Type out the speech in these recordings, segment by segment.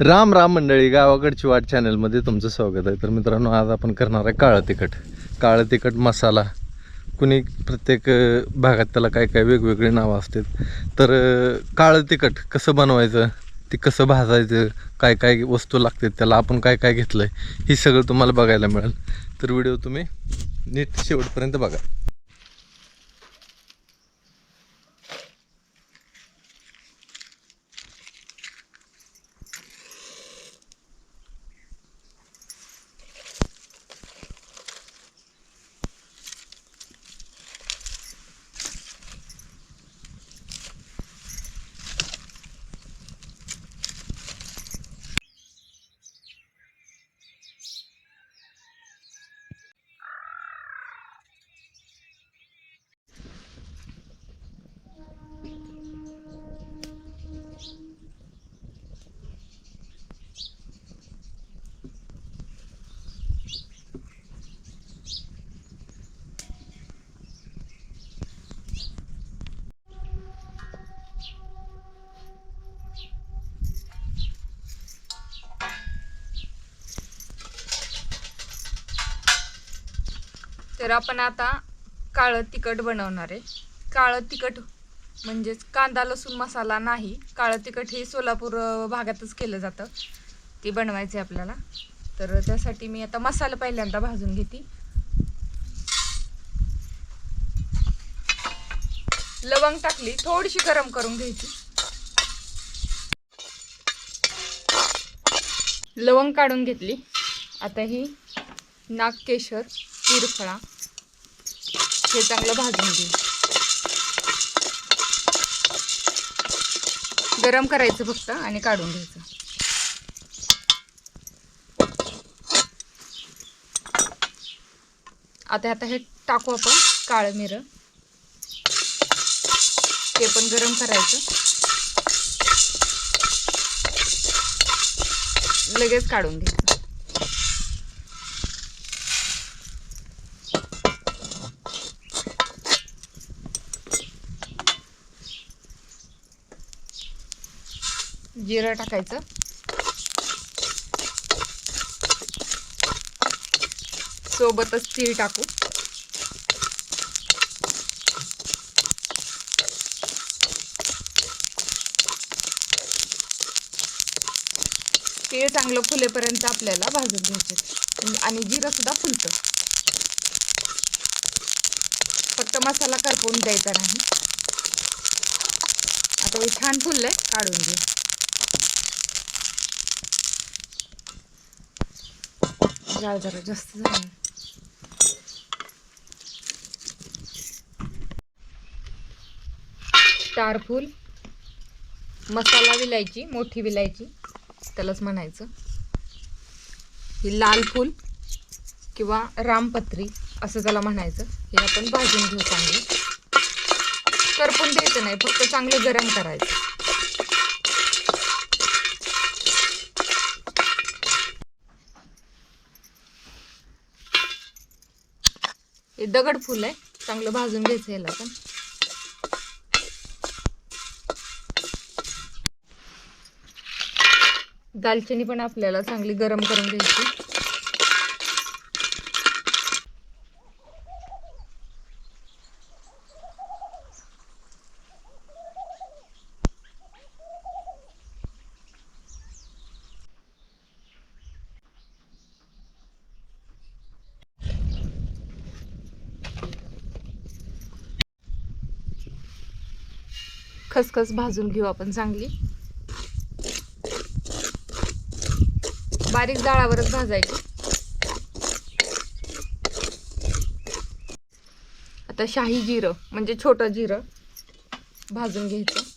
राम राम मंडळी गावाकडची वाट चॅनलमध्ये तुमचं स्वागत आहे. तर मित्रांनो आज आपण करणार आहे काळं तिखट. काळं तिखट मसाला. कुणी प्रत्येक भागात त्याला काय काय वेगवेगळे नावं असतात. तर काळं तिखट कसं बनवायचं ते कसं भाजायचं काय काय वस्तू लागतात त्याला आपण काय काय घेतलं आहे हे सगळं तुम्हाला बघायला मिळेल. तर व्हिडिओ तुम्ही नीट शेवटपर्यंत बघा. तर आपण आता काळं तिखट बनवणार आहे. काळं तिखट म्हणजेच कांदा लसूण मसाला नाही. काळं तिखट हे सोलापूर भागातच केलं जातं. ते बनवायचे आपल्याला. तर त्यासाठी मी आता मसाला पहिल्यांदा भाजून घेते. लवंग टाकली थोडीशी गरम करून घ्यायची. लवंग काढून घेतली. आता ही नागकेशर तिरफळा हे चांगलं भाजून घेऊ. गरम करायचं फक्त आणि काढून घ्यायचं. आता आता हे टाकू आपण काळं मिरं. ते पण गरम करायचं. लगेच काढून घ्यायचं जिरं टाकायचं. सोबतच तीळ टाकू. तीळ चांगलं फुलेपर्यंत आपल्याला भाजून घ्यायचे. आणि जिरं सुद्धा फुलतं. फक्त मसाला करपवून द्यायचा नाही. आता हे छान फुललंय काढून घे जाळ जरा जास्त झालं स्टार मसाला विलायची मोठी विलायची त्यालाच म्हणायचं. ही लाल फूल किंवा रामपत्री असं त्याला म्हणायचं. हे आपण भाजून घेऊ चांगलं. करपून द्यायचं नाही फक्त चांगलं गरम करायचं. हे दगड फुल आहे. चांगलं भाजून घ्यायचं याला पण. दालचिनी पण आपल्याला चांगली गरम करून घ्यायची. खसखस भाजून घेऊ आपण चांगली. बारीक जाळावरच भाजायची. आता शाही जिरं म्हणजे छोटं जिरं भाजून घ्यायचं.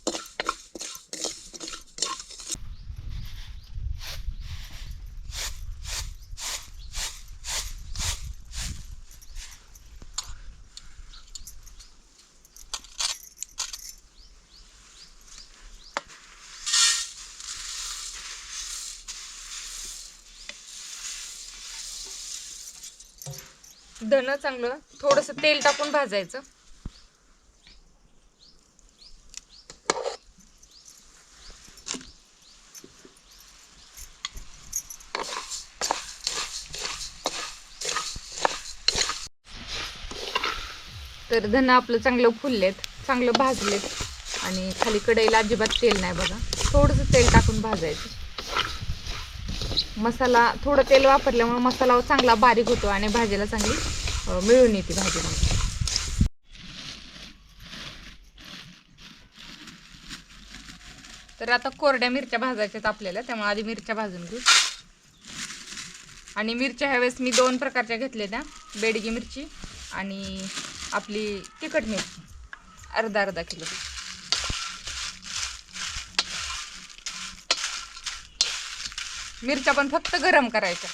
धन चांगलं थोडस तेल टाकून भाजायचं. तर धन आपलं चांगलं फुललेत चांगलं भाजलेत. आणि खाली कढईला अजिबात तेल नाही बघा. थोडंसं तेल टाकून भाजायचं. मसाला थोडं तेल वापरल्यामुळे मसाला चांगला बारीक होतो आणि भाजीला चांगली मिळून येते भाजी तर आता कोरड्या मिरच्या भाजायच्यात आपल्याला त्यामुळे आधी मिरच्या भाजून घेऊ. आणि मिरच्या ह्यावेळेस मी दोन प्रकारच्या घेतल्या त्या बेडगी मिरची आणि आपली तिखट मिरची. अर्धा अर्धा किलो. मिरच्या पण फक्त गरम करायच्या.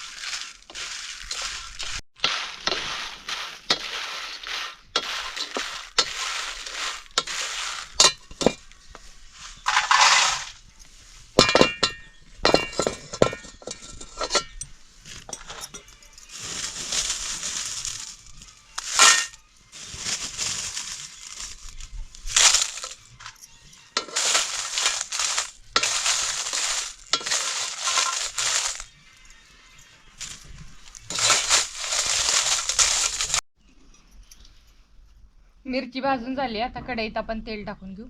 मिरची भाजून झाली आता कढईत आपण तेल टाकून घेऊ.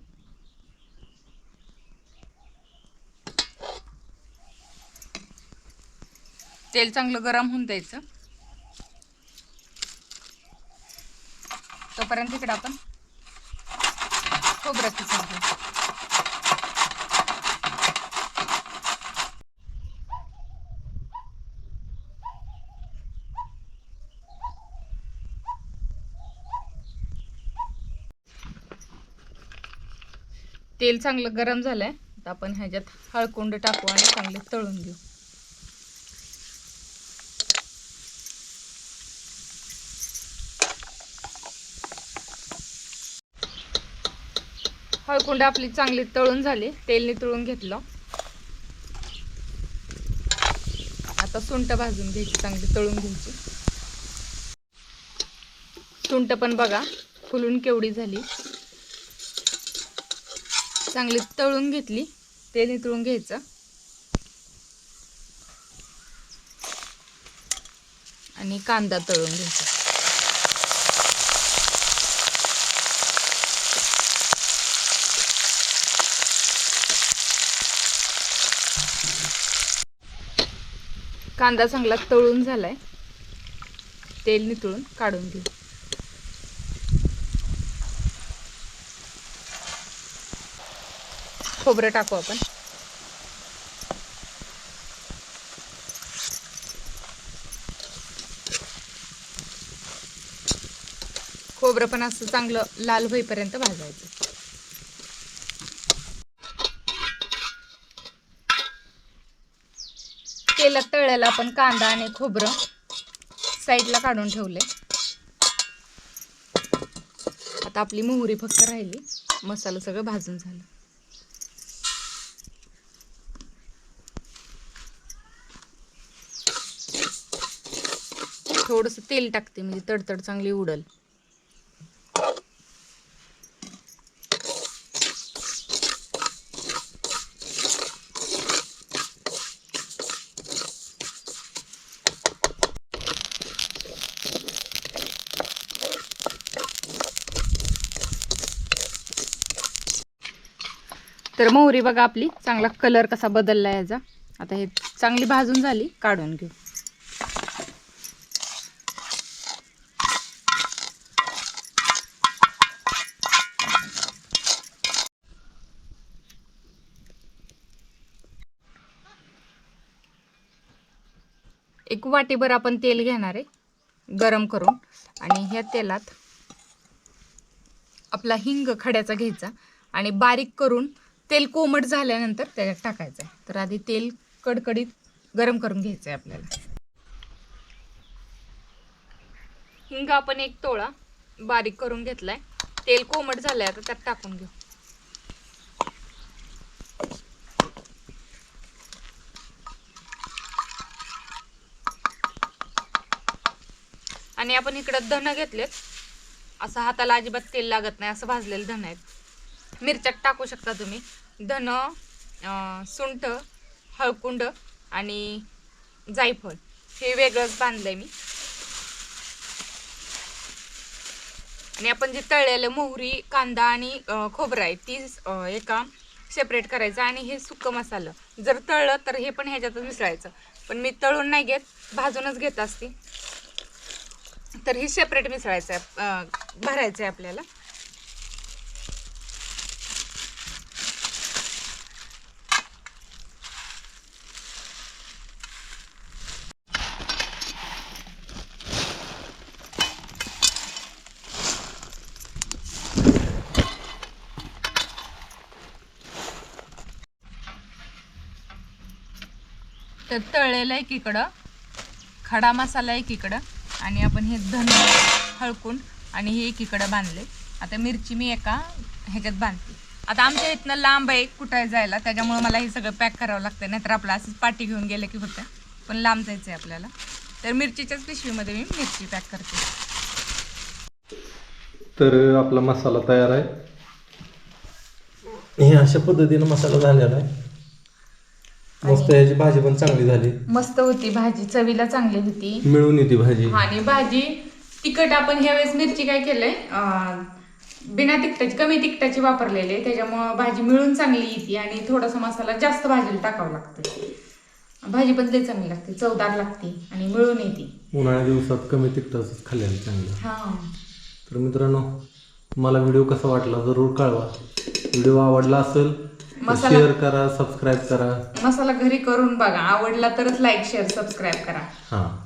तेल चांगलं गरम होऊन द्यायचं. तोपर्यंत इकडं आपण खोबरं किसून घेऊ तेल चांगलं गरम झालंय. आता आपण ह्याच्यात हळकुंड टाकू आणि चांगले तळून घेऊ. हळकुंड आपली चांगली तळून झाली. तेल तळून घेतलं. आता सुंट भाजून घ्यायची चांगली तळून घ्यायची. सुंट पण बघा फुलून केवढी झाली. चांगली तळून घेतली. तेल नितळून घ्यायचं. आणि कांदा तळून घ्यायचा. कांदा चांगला तळून झालाय. तेल नितळून काढून घेऊ. खोबरं टाकू आपण. खोबरं पण असं चांगलं लाल होईपर्यंत भाजायचं. तेलात तळ्याला आपण कांदा आणि खोबरं साईडला काढून ठेवले. आता आपली मोहरी फक्त राहिली. मसाला सगळं भाजून झालं. थोडस तेल टाकते म्हणजे तडतड चांगली उडल. तर मोहरी बघा आपली चांगला कलर कसा बदलला याचा. आता हे चांगली भाजून झाली काढून घेऊ. एक वाटीभर आपण तेल घेणार आहे गरम करून. आणि ह्या तेलात आपला हिंग खड्याचा घ्यायचा आणि बारीक करून तेल कोमट झाल्यानंतर त्याच्यात टाकायचं आहे. तर आधी तेल कडकडीत गरम करून घ्यायचं आहे आपल्याला. हिंग आपण एक तोळा बारीक करून घेतलाय. तेल कोमट झालंय आता त्यात टाकून घेऊ. आणि आपण इकडं धन घेतलेत. असं हाताला अजिबात तेल लागत नाही असं भाजलेलं धन आहेत. मिरच्यात टाकू शकता तुम्ही. धनं सुंठ हळकुंड आणि जायफळ. हे वेगळंच बांधलंय मी. आणि आपण जे तळलेलं मोहरी कांदा आणि खोबरं आहे ती एका सेपरेट करायचं आणि हे सुकं मसालं. जर तळलं तर हे पण ह्याच्यातच मिसळायचं. पण मी तळून नाही घेत भाजूनच घेत असते. तर ही सेपरेट मिसळायचं आहे भरायचं आहे आपल्याला. तर तळलेलं एकीकडं खडा मसाला एकीकडं आणि आपण हे धन हळकून आणि हे एकीकडं बांधले. आता मिरची मी एका ह्याच्यात बांधते. आता आमच्या इथनं लांब आहे कुठं जायला त्याच्यामुळे मला हे सगळं पॅक करावं लागतं नाहीतर आपलं असंच पाठी घेऊन गेलं की होतं. पण लांब जायचं आहे आपल्याला. तर मिरचीच्याच पिशवीमध्ये मी मिरची पॅक करते. तर आपला मसाला तयार आहे. हे अशा पद्धतीनं मसाला झालेला आहे. मस्त याची भाजी पण चांगली झाली. मस्त होती भाजी चवीला चांगली होती. मिळून येते भाजी. आणि भाजी तिखट आपण ह्यावेळेस मिरची काय केलंय? अं, बिना तिखटाची कमी तिखटाची वापरलेली आहे. त्याच्यामुळं भाजी मिळून चांगली येते आणि थोडासा मसाला जास्त भाजीला टाकावं लागतं भाजी पण लई चांगली लागते चवदार लागते आणि मिळून येते. उन्हाळ्या दिवसात कमी तिखटाच खाल्ल्याने चांगलं. हा. तर मित्रांनो मला व्हिडिओ कसा वाटला जरूर कळवा. व्हिडिओ आवडला असेल मसाला- शेअर करा सबस्क्राईब करा. मसाला घरी करून बघा. आवडला तरच लाईक शेअर सबस्क्राईब करा. हां.